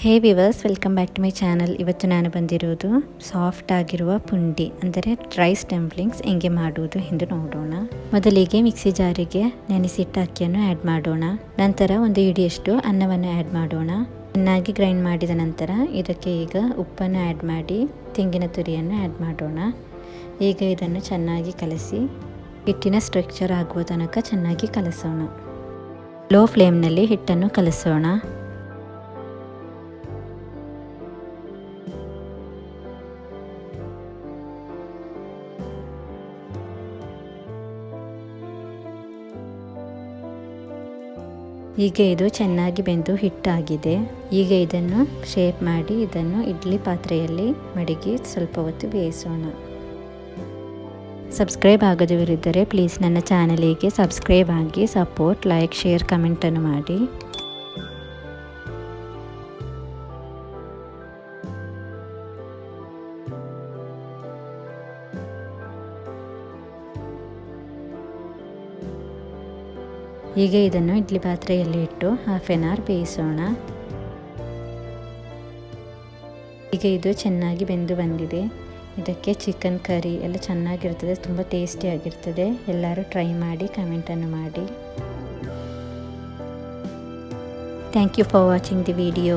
Hey viewers welcome back to my channel ಇವತ್ತು ನಾನು ಬಂದಿರೋದು ಸಾಫ್ಟ್ ಆಗಿರುವ ಪುಂಡಿ, ಅಂದರೆ ರೈಸ್ ಡಂಪ್ಲಿಂಗ್ಸ್ ಹೆಂಗೆ ಮಾಡುವುದು ಎಂದು ನೋಡೋಣ. ಮೊದಲಿಗೆ ಮಿಕ್ಸಿ ಜಾರಿಗೆ ನೆನೆಸಿಟ್ಟ ಅಕ್ಕಿಯನ್ನು ಆ್ಯಡ್ ಮಾಡೋಣ. ನಂತರ ಒಂದು ಇಡಿಯಷ್ಟು ಅನ್ನವನ್ನು ಆ್ಯಡ್ ಮಾಡೋಣ. ಚೆನ್ನಾಗಿ ಗ್ರೈಂಡ್ ಮಾಡಿದ ನಂತರ ಇದಕ್ಕೆ ಈಗ ಉಪ್ಪನ್ನು ಆ್ಯಡ್ ಮಾಡಿ ತೆಂಗಿನ ತುರಿಯನ್ನು ಆ್ಯಡ್ ಮಾಡೋಣ. ಈಗ ಇದನ್ನು ಚೆನ್ನಾಗಿ ಕಲಸಿ, ಹಿಟ್ಟಿನ ಸ್ಟ್ರಕ್ಚರ್ ಆಗುವ ತನಕ ಚೆನ್ನಾಗಿ ಕಲಸೋಣ. ಲೋ ಫ್ಲೇಮ್ನಲ್ಲಿ ಹಿಟ್ಟನ್ನು ಕಲಸೋಣ. ಈಗ ಇದು ಚೆನ್ನಾಗಿ ಬೆಂದು ಹಿಟ್ಟಾಗಿದೆ. ಈಗ ಇದನ್ನು ಶೇಪ್ ಮಾಡಿ ಇದನ್ನು ಇಡ್ಲಿ ಪಾತ್ರೆಯಲ್ಲಿ ಮಡಗಿ ಸ್ವಲ್ಪ ಹೊತ್ತು ಬೇಯಿಸೋಣ. ಸಬ್ಸ್ಕ್ರೈಬ್ ಆಗದವರಿದ್ದರೆ ಪ್ಲೀಸ್ ನನ್ನ ಚಾನಲಿಗೆ ಸಬ್ಸ್ಕ್ರೈಬ್ ಆಗಿ ಸಪೋರ್ಟ್ ಲೈಕ್ ಶೇರ್ ಕಮೆಂಟನ್ನು ಮಾಡಿ. ಈಗ ಇದನ್ನು ಇಡ್ಲಿ ಪಾತ್ರೆಯಲ್ಲಿ ಇಟ್ಟು ಹಾಫ್ ಎನ್ ಅವರ್ ಬೇಯಿಸೋಣ. ಈಗ ಇದು ಚೆನ್ನಾಗಿ ಬೆಂದು ಬಂದಿದೆ. ಇದಕ್ಕೆ ಚಿಕನ್ ಕರಿ ಎಲ್ಲ ಚೆನ್ನಾಗಿರ್ತದೆ, ತುಂಬ ಟೇಸ್ಟಿಯಾಗಿರ್ತದೆ ಎಲ್ಲರೂ ಟ್ರೈ ಮಾಡಿ ಕಮೆಂಟನ್ನು ಮಾಡಿ. Thank you for watching the video